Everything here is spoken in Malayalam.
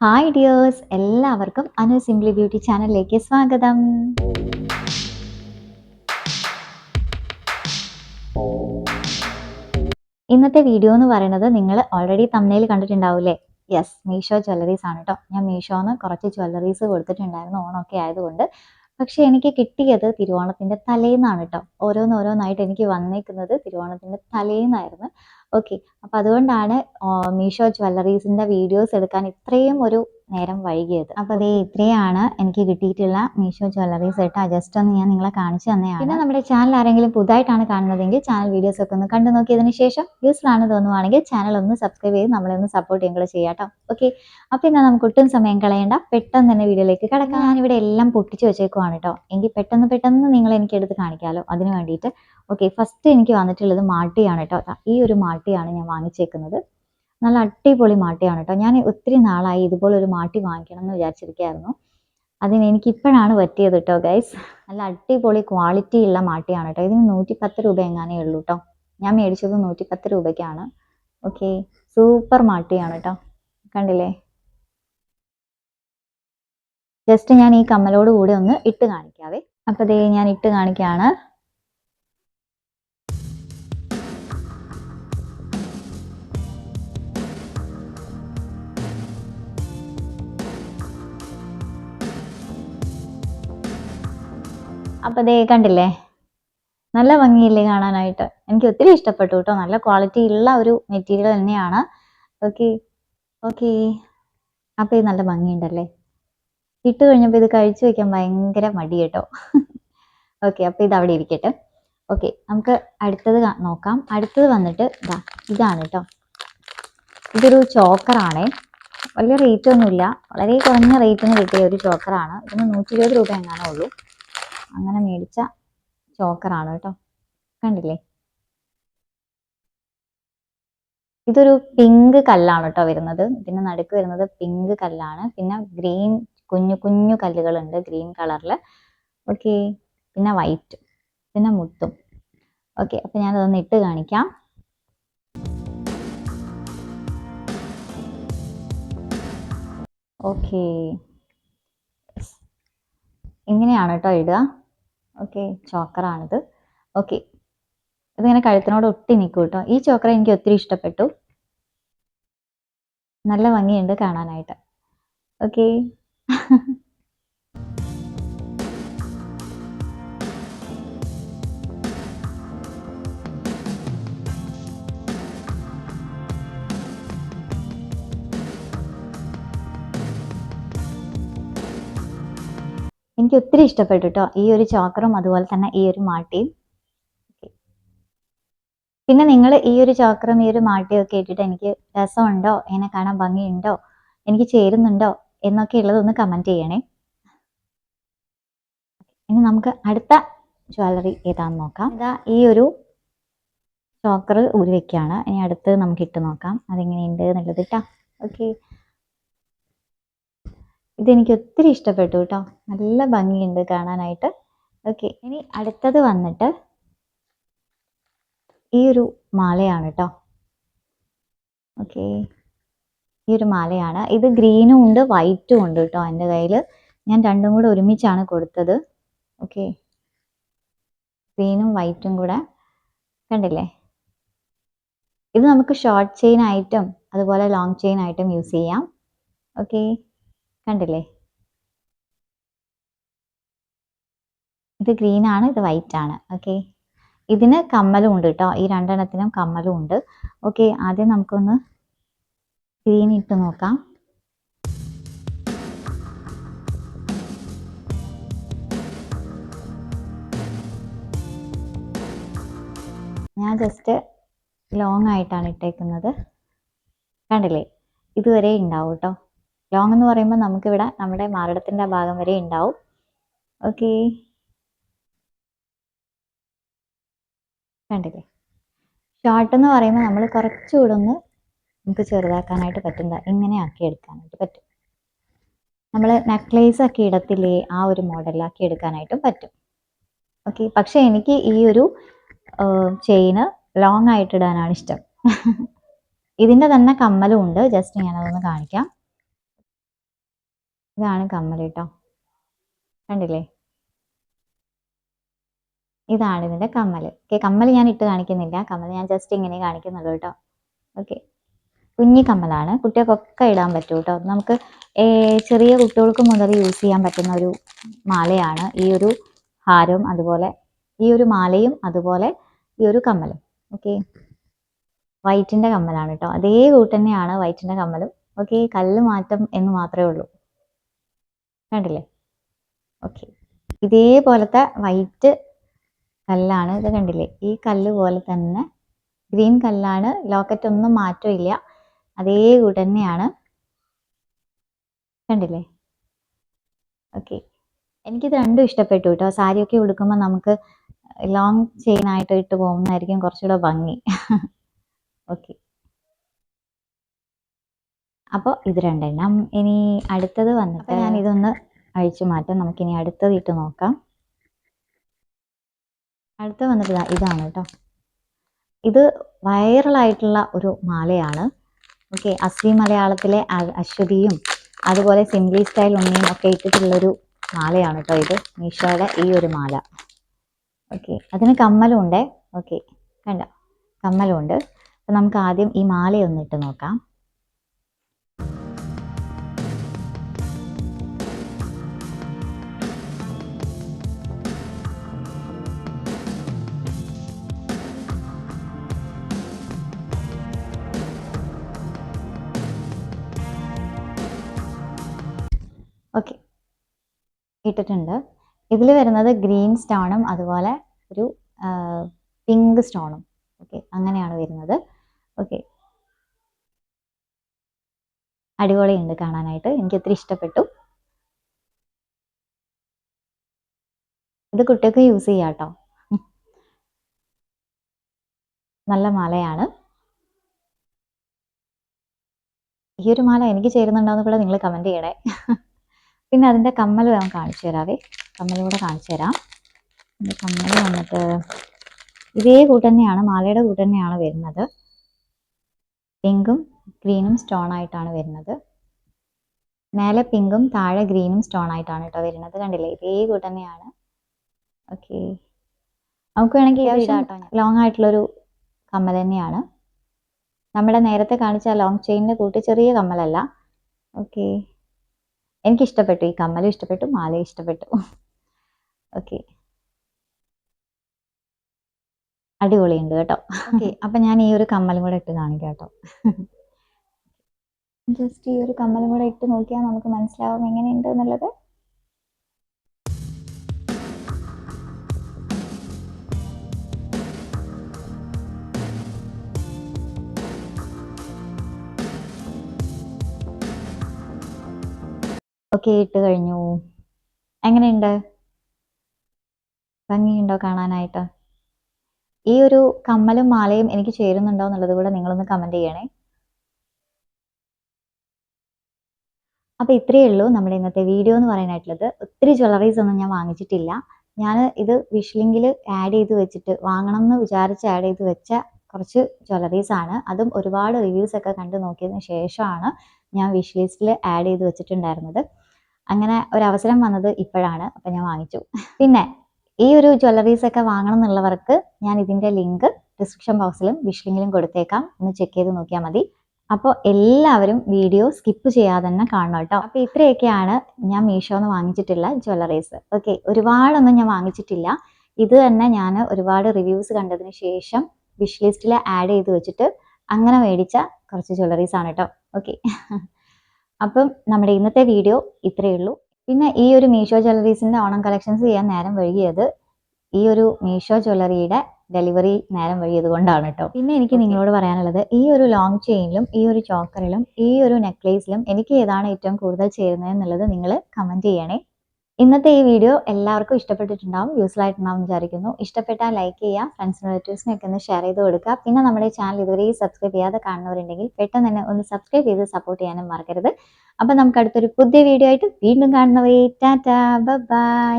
ഹായ് ഡിയേഴ്സ് എല്ലാവർക്കും അനു സിംപ്ലി ബ്യൂട്ടി ചാനലിലേക്ക് സ്വാഗതം. ഇന്നത്തെ വീഡിയോ എന്ന് പറയുന്നത് നിങ്ങൾ ഓൾറെഡി തമ്മിൽ കണ്ടിട്ടുണ്ടാവില്ലേ? യെസ് മീഷോ ജ്വല്ലറീസ് ആണ് കേട്ടോ ഞാൻ മീഷോന്ന് കുറച്ച് ജ്വല്ലറീസ് കൊടുത്തിട്ടുണ്ടായിരുന്നു ഓണമൊക്കെ ആയതുകൊണ്ട്. പക്ഷെ എനിക്ക് കിട്ടിയത് തിരുവോണത്തിന്റെ തലേന്നാണ് കേട്ടോ ഓരോന്നോരോന്നായിട്ട് എനിക്ക് വന്നേക്കുന്നത് തിരുവോണത്തിന്റെ തലേന്നായിരുന്നു. ഓക്കെ അപ്പോൾ അതുകൊണ്ടാണ് മീഷോ ജ്വല്ലറീസിന്റെ വീഡിയോസ് എടുക്കാൻ ഇത്രയും ഒരു നേരം വൈകിയത്. അപ്പോൾ അതേ ഇത്രയാണ് എനിക്ക് കിട്ടിയിട്ടുള്ള മീഷോ ജ്വല്ലറീസ് കേട്ടോ. ജസ്റ്റ് ഒന്ന് ഞാൻ നിങ്ങളെ കാണിച്ചു തന്നെയാണ്. പിന്നെ നമ്മുടെ ചാനൽ ആരെങ്കിലും പുതുതായിട്ടാണ് കാണുന്നതെങ്കിൽ ചാനൽ വീഡിയോസ് ഒക്കെ ഒന്ന് കണ്ടു നോക്കിയതിനു ശേഷം യൂസ്ഫുൾ ആണ് തോന്നുവാണെങ്കിൽ ചാനൽ ഒന്ന് സബ്സ്ക്രൈബ് ചെയ്ത് നമ്മളെ ഒന്ന് സപ്പോർട്ട് ചെയ്യും കൂടെ ചെയ്യാം കേട്ടോ. ഓക്കെ അപ്പോൾ ഇന്ന് നമുക്ക് ഒട്ടും സമയം കളയണ്ട. പെട്ടെന്ന് തന്നെ വീഡിയോയിലേക്ക് കിടക്കാം. ഞാനിവിടെ എല്ലാം പൊട്ടിച്ച് വെച്ചേക്കുവാണ് കേട്ടോ. എങ്കിൽ പെട്ടെന്ന് പെട്ടെന്ന് നിങ്ങൾ എനിക്ക് എടുത്ത് കാണിക്കാമല്ലോ അതിന് വേണ്ടിയിട്ട് ഓക്കെ ഫസ്റ്റ് എനിക്ക് വന്നിട്ടുള്ളത് മാട്ടിയാണ് കേട്ടോ ഈ ഒരു മാട്ടിയാണ് ഞാൻ വാങ്ങിച്ചേക്കുന്നത്. നല്ല അടിപൊളി മാട്ടിയാണ് കേട്ടോ ഞാൻ ഒത്തിരി നാളായി ഇതുപോലെ ഒരു മാട്ടി വാങ്ങിക്കണം എന്ന് വിചാരിച്ചിരിക്കുകയായിരുന്നു അതിന് എനിക്ക് ഇപ്പോഴാണ് പറ്റിയത് കേട്ടോ ഗൈസ് നല്ല അടിപൊളി ക്വാളിറ്റി ഉള്ള മാട്ടിയാണ് കേട്ടോ ഇതിന് നൂറ്റി പത്ത് രൂപ എങ്ങാനേ ഉള്ളൂ കേട്ടോ ഞാൻ മേടിച്ചത് നൂറ്റി പത്ത് രൂപയ്ക്കാണ്. ഓക്കെ സൂപ്പർ മാട്ടിയാണ് കേട്ടോ കണ്ടില്ലേ? ജസ്റ്റ് ഞാൻ ഈ കമ്മലോട് കൂടെ ഒന്ന് ഇട്ട് കാണിക്കാവേ. അപ്പോൾ ദേ ഞാൻ ഇട്ട് കാണിക്കുകയാണ് അപ്പോൾ ദേ കണ്ടില്ലേ? നല്ല ഭംഗിയില്ലേ കാണാനായിട്ട്. എനിക്ക് ഒത്തിരി ഇഷ്ടപ്പെട്ടു കേട്ടോ. നല്ല ക്വാളിറ്റി ഉള്ള ഒരു മെറ്റീരിയൽ തന്നെയാണ്. ഓക്കെ ഓക്കെ അപ്പോൾ ഇത് നല്ല ഭംഗിയുണ്ടല്ലേ? ഇട്ട് കഴിഞ്ഞപ്പോൾ ഇത് കഴിച്ചു വെക്കാൻ ഭയങ്കര മടി കേട്ടോ. ഓക്കെ അപ്പോൾ ഇത് അവിടെ ഇരിക്കട്ടെ. ഓക്കെ നമുക്ക് അടുത്തത് നോക്കാം. അടുത്തത് വന്നിട്ട് ഇതാ ഇതാണ് കേട്ടോ. ഇതൊരു ചോക്കറാണേ വലിയ റേറ്റ് ഒന്നുമില്ല. വളരെ കുറഞ്ഞ റേറ്റിന് കിട്ടിയ ഒരു ചോക്കറാണ് ഇതിന് നൂറ്റി ഇരുപത് രൂപ എങ്ങാനേ ഉള്ളൂ. അങ്ങനെ മേടിച്ച ചോക്കറാണ് കേട്ടോ. കണ്ടില്ലേ? ഇതൊരു പിങ്ക് കല്ലാണ് കേട്ടോ വരുന്നത്. ഇതിന്റെ നടുക്ക് വരുന്നത് പിങ്ക് കല്ലാണ്. പിന്നെ ഗ്രീൻ കുഞ്ഞു കുഞ്ഞു കല്ലുകളുണ്ട് ഗ്രീൻ കളറിൽ ഓക്കെ പിന്നെ വൈറ്റ് പിന്നെ മുത്തും. ഓക്കെ ഞാൻ അതൊന്ന് ഇട്ട് കാണിക്കാം. ഓക്കെ ഇങ്ങനെയാണ് കേട്ടോ ഇടുക. ഓക്കെ ചോക്കറാണിത്. ഓക്കെ ഇതിങ്ങനെ കഴുത്തിനോട് ഒട്ടി നിൽക്കും കേട്ടോ. ഈ ചോക്കറ എനിക്ക് ഒത്തിരി ഇഷ്ടപ്പെട്ടു. നല്ല ഭംഗിയുണ്ട് കാണാനായിട്ട്. ഓക്കെ എനിക്ക് ഒത്തിരി ഇഷ്ടപ്പെട്ടു കേട്ടോ ഈ ഒരു ചോക്കറും അതുപോലെ തന്നെ ഈ ഒരു മാട്ടിയും പിന്നെ നിങ്ങൾ ഈ ഒരു ചോക്കറും ഈ ഒരു മാട്ടിയും ഒക്കെ ഇട്ടിട്ട് എനിക്ക് രസമുണ്ടോ? എന്നെ കാണാൻ ഭംഗിയുണ്ടോ? എനിക്ക് ചേരുന്നുണ്ടോ? എന്നൊക്കെ ഉള്ളതൊന്ന് കമന്റ് ചെയ്യണേ. ഇനി നമുക്ക് അടുത്ത ജ്വല്ലറി ഏതാണെന്ന് നോക്കാം. ഇതാ ഈ ഒരു ചോക്കർ ഊരി വെക്കുകയാണ് ഇനി അടുത്ത് നമുക്ക് ഇട്ട് നോക്കാം. അതെങ്ങനെയുണ്ട് എന്നുള്ളത് ഇട്ടാ ഓക്കെ ഇതെനിക്ക് ഒത്തിരി ഇഷ്ടപ്പെട്ടു കേട്ടോ. നല്ല ഭംഗിയുണ്ട് കാണാനായിട്ട്. ഓക്കെ ഇനി അടുത്തത് വന്നിട്ട് ഈ ഒരു മാലയാണ് കേട്ടോ ഓക്കെ ഈ ഒരു മാലയാണ്. ഇത് ഗ്രീനും ഉണ്ട് വൈറ്റും ഉണ്ട് കേട്ടോ എന്റെ കയ്യിൽ ഞാൻ രണ്ടും കൂടെ ഒരുമിച്ചാണ് കൊടുത്തത്. ഓക്കെ ഗ്രീനും വൈറ്റും കൂടെ. കണ്ടില്ലേ? ഇത് നമുക്ക് ഷോർട്ട് ചെയിൻ ആയിട്ടും അതുപോലെ ലോങ് ചെയിൻ ആയിട്ടും യൂസ് ചെയ്യാം. ഓക്കെ കണ്ടില്ലേ? ഇത് ഗ്രീൻ ആണ് ഇത് വൈറ്റ് ആണ്. ഓക്കെ ഇതിന് കമ്മലും ഉണ്ട് കേട്ടോ ഈ രണ്ടെണ്ണത്തിനും കമ്മലും ഉണ്ട്. ഓക്കെ ആദ്യം നമുക്കൊന്ന് ഗ്രീൻ ഇട്ട് നോക്കാം. ഞാൻ ജസ്റ്റ് ലോങ് ആയിട്ടാണ് ഇട്ടേക്കുന്നത്. കണ്ടില്ലേ? ഇതുവരെ ഉണ്ടാവും കേട്ടോ ലോങ് എന്ന് പറയുമ്പോൾ നമുക്കിവിടെ നമ്മുടെ മാറിടത്തിന്റെ ഭാഗം വരെ ഉണ്ടാവും. ഓക്കെ കണ്ടില്ലേ? ഷോർട്ട് എന്ന് പറയുമ്പോൾ നമ്മൾ കുറച്ചുകൂടെ ഒന്ന് നമുക്ക് ചെറുതാക്കാനായിട്ട് പറ്റുന്ന ഇങ്ങനെ ആക്കി എടുക്കാനായിട്ട് പറ്റും. നമ്മൾ നെക്ലേസ് ഒക്കെ ഇടത്തില്ലേ ആ ഒരു മോഡലാക്കി എടുക്കാനായിട്ടും പറ്റും. ഓക്കെ പക്ഷെ എനിക്ക് ഈ ഒരു ചെയിന് ലോങ് ആയിട്ട് ഇടാനാണ് ഇഷ്ടം. ഇതിന്റെ തന്നെ കമ്മലും ഉണ്ട്. ജസ്റ്റ് ഞാനതൊന്ന് കാണിക്കാം. ഇതാണ് കമ്മൽ കേട്ടോ. കണ്ടില്ലേ? ഇതാണ് ഇതിന്റെ കമ്മൽ ഓക്കെ കമ്മൽ ഞാൻ ഇട്ട് കാണിക്കുന്നില്ല. കമ്മൽ ഞാൻ ജസ്റ്റ് ഇങ്ങനെ കാണിക്കുന്നുള്ളൂ കേട്ടോ. ഓക്കെ കുഞ്ഞി കമ്മലാണ്. കുട്ടികൾക്കൊക്കെ ഇടാൻ പറ്റും കേട്ടോ. നമുക്ക് ചെറിയ കുട്ടികൾക്ക് മുതൽ യൂസ് ചെയ്യാൻ പറ്റുന്ന ഒരു മാലയാണ് ഈ ഒരു ഹാരവും അതുപോലെ ഈ ഒരു മാലയും അതുപോലെ ഈ ഒരു കമ്മലും. ഓക്കെ വൈറ്റിന്റെ കമ്മലാണ് കേട്ടോ. അതേ കൂട്ട് തന്നെയാണ് വൈറ്റിന്റെ കമ്മലും. ഓക്കെ കല്ല് മാറ്റം എന്ന് മാത്രമേ ഉള്ളൂ. കണ്ടില്ലേ? ഓക്കെ ഇതേപോലത്തെ വൈറ്റ് കല്ലാണ് ഇത് കണ്ടില്ലേ? ഈ കല്ല് പോലെ തന്നെ ഗ്രീൻ കല്ലാണ്. ലോക്കറ്റ് ഒന്നും മാറ്റമില്ല അതേ കൂട്ട് തന്നെയാണ്. കണ്ടില്ലേ? ഓക്കെ എനിക്കിത് രണ്ടും ഇഷ്ടപ്പെട്ടു കേട്ടോ സാരിയൊക്കെ ഉടുക്കുമ്പോൾ നമുക്ക് ലോങ് ചെയിൻ ആയിട്ട് ഇട്ട് പോകുന്നതായിരിക്കും കുറച്ചുകൂടെ ഭംഗി. ഓക്കെ അപ്പോൾ ഇത് രണ്ടെണ്ണം ഇനി അടുത്തത് വന്നിട്ട് ഞാൻ ഇതൊന്ന് അഴിച്ചു മാറ്റാം. നമുക്കിനി അടുത്തത് ഇട്ട് നോക്കാം. അടുത്ത വന്നിട്ട് ഇതാണ് കേട്ടോ ഇത് വൈറലായിട്ടുള്ള ഒരു മാലയാണ്. ഓക്കെ അശ്വി മലയാളത്തിലെ അശ്വതിയും അതുപോലെ സിംപ്ലി സ്റ്റൈൽ ഉണ്ണിയും ഒക്കെ ഇട്ടിട്ടുള്ളൊരു മാലയാണ് കേട്ടോ ഇത്. മീഷോയുടെ ഈ ഒരു മാല. ഓക്കെ അതിന് കമ്മലും ഉണ്ട് ഓക്കെ കണ്ടോ? കമ്മലുണ്ട്. അപ്പം നമുക്ക് ആദ്യം ഈ മാലയൊന്നിട്ട് നോക്കാം. ഓക്കെ ഇട്ടിട്ടുണ്ട്. ഇതിൽ വരുന്നത് ഗ്രീൻ സ്റ്റോണും അതുപോലെ ഒരു പിങ്ക് സ്റ്റോണും ഓക്കെ അങ്ങനെയാണ് വരുന്നത്. ഓക്കെ അടിപൊളിയുണ്ട് കാണാനായിട്ട്. എനിക്ക് ഒത്തിരി ഇഷ്ടപ്പെട്ടു. ഇത് കുട്ടികൾക്ക് യൂസ് ചെയ്യാം കേട്ടോ. നല്ല മാലയാണ്. ഈ ഒരു മാല എനിക്ക് ചേരുന്നുണ്ടോയെന്ന് കൂടെ നിങ്ങൾ കമന്റ് ചെയ്യണേ. പിന്നെ അതിന്റെ കമ്മൽ ഞാൻ കാണിച്ചു തരാവേ. കമ്മലൂടെ കാണിച്ചു തരാം. കമ്മൽ വന്നിട്ട് ഇതേ കൂട്ടന്നെയാണ് മാലയുടെ കൂട്ടന്നെയാണ് വരുന്നത്. പിങ്കും ഗ്രീനും സ്റ്റോൺ ആയിട്ടാണ് വരുന്നത്. മേലെ പിങ്കും താഴെ ഗ്രീനും സ്റ്റോൺ ആയിട്ടാണ് കേട്ടോ വരുന്നത്. കണ്ടില്ലേ? ഇതേ കൂട്ടന്നെയാണ്. ഓക്കെ. നമുക്ക് വേണമെങ്കിൽ ലോങ് ആയിട്ടുള്ളൊരു കമ്മൽ തന്നെയാണ്. നമ്മുടെ നേരത്തെ കാണിച്ച ലോങ് ചെയിനിന്റെ കൂട്ടി ചെറിയ കമ്മലല്ല. ഓക്കെ. എനിക്ക് ഇഷ്ടപ്പെട്ടു ഈ കമ്മലും ഇഷ്ടപ്പെട്ടു മാലയും ഇഷ്ടപ്പെട്ടു. ഓക്കെ അടിപൊളിയുണ്ട് കേട്ടോ. ഓക്കെ അപ്പം ഞാൻ ഈ ഒരു കമ്മലും കൂടെ ഇട്ട് കാണിക്കാം കേട്ടോ. ജസ്റ്റ് ഈ ഒരു കമ്മലും കൂടെ ഇട്ട് നോക്കിയാൽ നമുക്ക് മനസ്സിലാവും എങ്ങനെയുണ്ട് എന്നുള്ളത്. ഒക്കെ ഇട്ട് കഴിഞ്ഞു. എങ്ങനെയുണ്ട്? ഭംഗിയുണ്ടോ കാണാനായിട്ട്? ഈ ഒരു കമ്മലും മാലയും എനിക്ക് ചേരുന്നുണ്ടോ എന്നുള്ളത് കൂടെ നിങ്ങളൊന്ന് കമന്റ് ചെയ്യണേ. അപ്പോൾ ഇത്രയേ ഉള്ളൂ നമ്മുടെ ഇന്നത്തെ വീഡിയോ എന്ന് പറയാനായിട്ടുള്ളത്. ഒത്തിരി ജ്വല്ലറീസ് ഒന്നും ഞാൻ വാങ്ങിച്ചിട്ടില്ല. ഞാൻ ഇത് വിഷ്ലിങ്കിൽ ആഡ് ചെയ്ത് വെച്ചിട്ട് വാങ്ങണം എന്ന് വിചാരിച്ച് ആഡ് ചെയ്ത് വെച്ച കുറച്ച് ജ്വല്ലറീസ് ആണ്. അതും ഒരുപാട് റിവ്യൂസ് ഒക്കെ കണ്ടു നോക്കിയതിന് ശേഷമാണ് ഞാൻ വിഷ് ലിസ്റ്റിൽ ആഡ് ചെയ്ത് വെച്ചിട്ടുണ്ടായിരുന്നത്. അങ്ങനെ ഒരു അവസരം വന്നത് ഇപ്പോഴാണ്. അപ്പം ഞാൻ വാങ്ങിച്ചു. പിന്നെ ഈ ഒരു ജ്വല്ലറീസ് ഒക്കെ വാങ്ങണം എന്നുള്ളവർക്ക് ഞാൻ ഇതിന്റെ ലിങ്ക് ഡിസ്ക്രിപ്ഷൻ ബോക്സിലും വിഷ് ലിങ്കിലും കൊടുത്തേക്കാം. ഒന്ന് ചെക്ക് ചെയ്ത് നോക്കിയാൽ മതി. അപ്പോൾ എല്ലാവരും വീഡിയോ സ്കിപ്പ് ചെയ്യാതെ തന്നെ കാണണം കേട്ടോ. അപ്പോൾ ഇത്രയൊക്കെയാണ് ഞാൻ മീഷോ എന്ന് വാങ്ങിച്ചിട്ടുള്ള ജ്വല്ലറീസ് ഓക്കെ ഒരുപാടൊന്നും ഞാൻ വാങ്ങിച്ചിട്ടില്ല. ഇത് തന്നെ ഞാൻ ഒരുപാട് റിവ്യൂസ് കണ്ടതിന് ശേഷം വിഷ് ലിസ്റ്റിൽ ആഡ് ചെയ്ത് വെച്ചിട്ട് അങ്ങനെ മേടിച്ച കുറച്ച് ജ്വല്ലറീസ് ആണ് കേട്ടോ ഓക്കെ അപ്പം നമ്മുടെ ഇന്നത്തെ വീഡിയോ ഇത്രയേ ഉള്ളൂ. പിന്നെ ഈ ഒരു മീഷോ ജ്വല്ലറീസിന്റെ ഓണം കളക്ഷൻസ് ചെയ്യാൻ നേരം വൈകിയത് ഈ ഒരു മീഷോ ജ്വല്ലറിയുടെ ഡെലിവറി നേരം വഴിയത് കൊണ്ടാണ് കേട്ടോ പിന്നെ എനിക്ക് നിങ്ങളോട് പറയാനുള്ളത് ഈ ഒരു ലോങ് ചെയിനിലും ഈ ഒരു ചോക്കറിലും ഈ ഒരു നെക്ലേസിലും എനിക്ക് ഏതാണ് ഏറ്റവും കൂടുതൽ ചേരുന്നത് എന്നുള്ളത് നിങ്ങൾ കമന്റ് ചെയ്യണേ. ഇന്നത്തെ ഈ വീഡിയോ എല്ലാവർക്കും ഇഷ്ടപ്പെട്ടിട്ടുണ്ടാവും യൂസ്ഫുൾ ആയിട്ടുണ്ടാവും വിചാരിക്കുന്നു. ഇഷ്ടപ്പെട്ടാൽ ലൈക്ക് ചെയ്യുക ഫ്രണ്ട്സിനും റിലേറ്റീവ്സിനൊക്കെ ഒന്ന് ഷെയർ ചെയ്ത് കൊടുക്കുക. പിന്നെ നമ്മുടെ ചാനൽ ഇതുവരെ സബ്സ്ക്രൈബ് ചെയ്യാതെ കാണുന്നവരുണ്ടെങ്കിൽ പെട്ടെന്ന് തന്നെ ഒന്ന് സബ്സ്ക്രൈബ് ചെയ്ത് സപ്പോർട്ട് ചെയ്യാനും മറക്കരുത്. അപ്പം നമുക്ക് അടുത്തൊരു പുതിയ വീഡിയോ ആയിട്ട് വീണ്ടും കാണുന്നവരെ ടാറ്റാ ബൈ